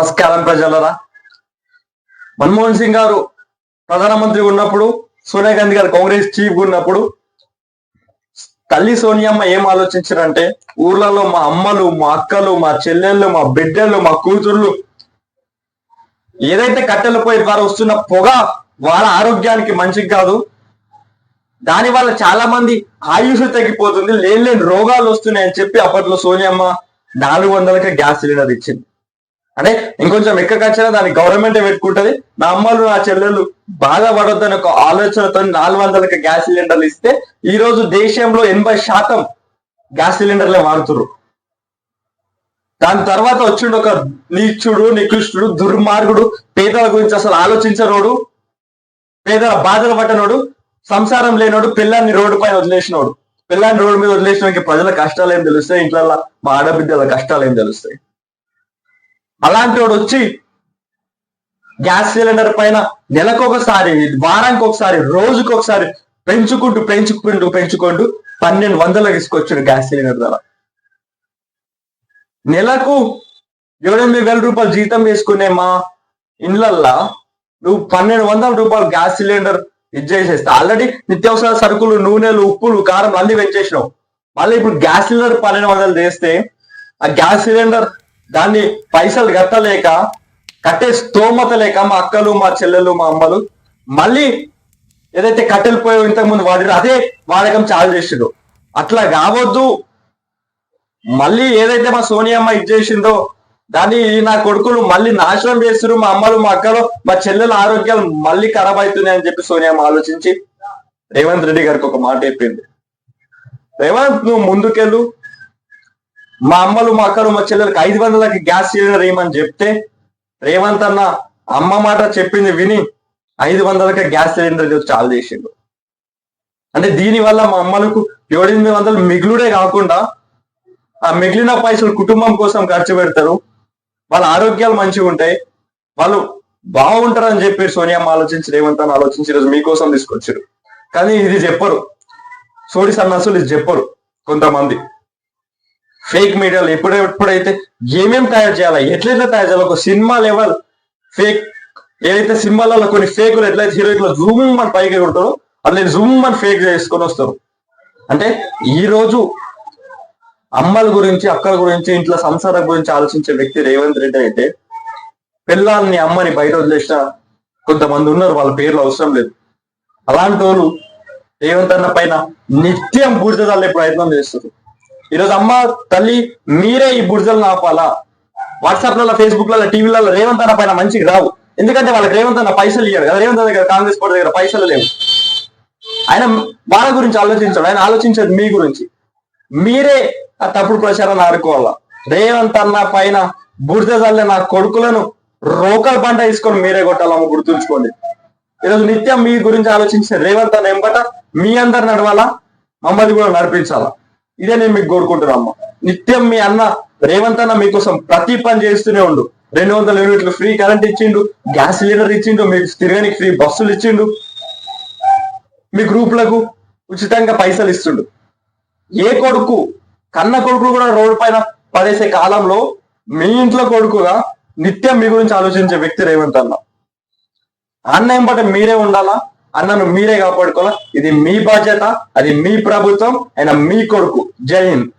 నమస్కారం ప్రజలరా. మన్మోహన్ సింగ్ గారు ప్రధానమంత్రి ఉన్నప్పుడు సోనియా గాంధీ గారు కాంగ్రెస్ చీఫ్ ఉన్నప్పుడు తల్లి సోనియమ్మ ఏం ఆలోచించారంటే ఊర్లలో మా అమ్మలు మా అక్కలు మా చెల్లెళ్ళు మా బిడ్డలు మా కూతుర్లు ఏదైతే కట్టెల పొయ్యి ద్వారా వస్తున్న పొగ వాళ్ళ ఆరోగ్యానికి మంచిది కాదు. దాని వల్ల చాలా మంది ఆయుష్ తగ్గిపోతుంది లేని లేని రోగాలు వస్తున్నాయని చెప్పి అప్పట్లో సోనియమ్మ నాలుగు వందలకే గ్యాస్ సిలిండర్ ఇచ్చింది. అంటే ఇంకొంచెం ఎక్కకొచ్చినా దాన్ని గవర్నమెంటే పెట్టుకుంటది. నా అమ్మలు నా చెల్లెళ్ళు బాధపడొద్దని ఒక ఆలోచనతో నాలుగు వందలకి గ్యాస్ సిలిండర్లు ఇస్తే ఈ రోజు దేశంలో ఎనభై శాతం గ్యాస్ సిలిండర్లే వాడుతురు దాని తర్వాత వచ్చిండు ఒక నీచుడు నికృష్టుడు దుర్మార్గుడు పేదల గురించి అసలు ఆలోచించనోడు పేదల బాధలు పట్టనోడు సంసారం లేనోడు పిల్లాన్ని రోడ్డు పైన వదిలేసినోడు. పిల్లాన్ని రోడ్డు మీద వదిలేసిన ప్రజల కష్టాలు ఏం తెలుస్తాయి? ఇంట్లో మా ఆడబిడ్డల కష్టాలు ఏం తెలుస్తాయి? అలాంటి వాడు వచ్చి గ్యాస్ సిలిండర్ పైన నెలకొకసారి వారానికి ఒకసారి రోజుకి ఒకసారి పెంచుకుంటూ పెంచుకుంటూ పెంచుకుంటూ పన్నెండు వందలకు తీసుకొచ్చాడు గ్యాస్ సిలిండర్ ధర నెలకు ఏడెనిమిది వేల రూపాయలు జీతం వేసుకునే మా ఇండ్లల్లా నువ్వు పన్నెండు వందల రూపాయలు గ్యాస్ సిలిండర్ ఇది చేసేస్తా ఆల్రెడీ నిత్యావసర సరుకులు నూనెలు ఉప్పులు కారం అన్ని పెంచేసినావు. మళ్ళీ ఇప్పుడు గ్యాస్ సిలిండర్ పన్నెండు వందలు చేస్తే ఆ గ్యాస్ సిలిండర్ దాన్ని పైసలు కట్టలేక కట్టే స్తోమత లేక మా అక్కలు మా చెల్లెలు మా అమ్మలు మళ్ళీ ఏదైతే కట్టెలు పోయో ఇంతకు ముందు వాడిరో అదే వాడకం చాలు చేసిండు అట్లా కావద్దు. మళ్ళీ ఏదైతే మా సోనియమ్మ ఇది చేసిందో దాన్ని నా కొడుకులు మళ్ళీ నాశనం చేస్తున్నారు మా అమ్మలు మా అక్కలు మా చెల్లెల ఆరోగ్యాలు మళ్ళీ ఖరాబ్ అవుతున్నాయి అని చెప్పి సోనియమ్మ ఆలోచించి రేవంత్ రెడ్డి గారికి ఒక మాట చెప్పింది. రేవంత్ నువ్వు ముందుకెళ్ళు. మా అమ్మలు మా అక్కలు మా చెల్లెలకి ఐదు వందలకి గ్యాస్ సిలిండర్ వేయమని చెప్తే రేవంత్ అన్న అమ్మ మాట చెప్పింది విని ఐదు వందలకి గ్యాస్ సిలిండర్ చాలు చేసిండు. అంటే దీని వల్ల మా అమ్మలకు ఏడెనిమిది వందలు మిగులుడే కాకుండా ఆ మిగిలిన పైసలు కుటుంబం కోసం ఖర్చు పెడతారు. వాళ్ళ ఆరోగ్యాలు మంచిగా ఉంటాయి. వాళ్ళు బాగుంటారని చెప్పి సోనియా ఆలోచించి రేవంత్ అని ఆలోచించి ఈరోజు మీకోసం తీసుకొచ్చారు. కానీ ఇది చెప్పరు. సోడి సన్నాసులు ఇది చెప్పరు కొంతమంది. ఫేక్ మీడియాలో ఎప్పుడు ఎప్పుడైతే ఏమేం తయారు చేయాలి ఎట్లెట్లా తయారు చేయాలి ఒక సినిమా లెవెల్ ఫేక్ ఏదైతే సినిమాలలో కొన్ని ఫేకులు ఎట్లయితే హీరోయిన్లు జూమ్ అని పైకి కొడతారో అట్లా జూమ్ అని ఫేక్ చేసుకొని వస్తారు. అంటే ఈ రోజు అమ్మల గురించి అక్కల గురించి ఇంట్లో సంసారం గురించి ఆలోచించే వ్యక్తి రేవంత్ రెడ్డి అయితే పిల్లల్ని అమ్మని బయట వదిలేసిన కొంతమంది ఉన్నారు వాళ్ళ పేర్లు అవసరం లేదు. అలాంటి వాళ్ళు రేవంత్ అన్న పైన నిత్యం బూడిద ప్రయత్నం చేస్తారు. ఈరోజు అమ్మ తల్లి మీరే ఈ బుడిజలను ఆపాలా? వాట్సాప్లలో ఫేస్బుక్లలో టీవీలలో రేవంత్ అన్న పైన మంచిగా రావు. ఎందుకంటే వాళ్ళకి రేవంత్ అన్న పైసలు ఇవ్వరు కదా. రేవంత్ దగ్గర కాంగ్రెస్ పార్టీ దగ్గర పైసలు లేవు. ఆయన వాళ్ళ గురించి ఆలోచించాడు. ఆయన ఆలోచించేది మీ గురించి. మీరే ఆ తప్పుడు ప్రచారాన్ని ఆడుకోవాలా? రేవంత్ అన్న పైన బుడిద చల్లే నా కొడుకులను రోకల్ పంట తీసుకొని మీరే కొట్టాలమ్మ గుర్తుంచుకోండి. ఈరోజు నిత్యం మీ గురించి ఆలోచించే రేవంత్ అన్న ఎంబట మీ అందరు నడవాలా? మమ్మల్ని కూడా నడిపించాలా? ఇదే నేను మీకు కోరుకుంటున్నా అమ్మ. నిత్యం మీ అన్న రేవంత్ అన్న మీకోసం ప్రతి పని చేస్తూనే ఉండు. రెండు వందల యూనిట్లు ఫ్రీ కరెంట్ ఇచ్చిండు గ్యాస్ సిలిండర్ ఇచ్చిండు మీకు తిరగనికి ఫ్రీ బస్సులు ఇచ్చిండు మీ గ్రూపులకు ఉచితంగా పైసలు ఇస్తుండు. ఏ కొడుకు కన్న కొడుకు కూడా రోడ్డు పైన పడేసే కాలంలో మీ ఇంట్లో కొడుకుగా నిత్యం మీ గురించి ఆలోచించే వ్యక్తి రేవంత్ అన్న. అన్న ఏంపట మీరే ఉండాలా? అన్నను మీరే కాపాడుకోవాలా? ఇది మీ బాధ్యత అది మీ ప్రభుత్వం ఆయన మీ కొడుకు. జై హింద్.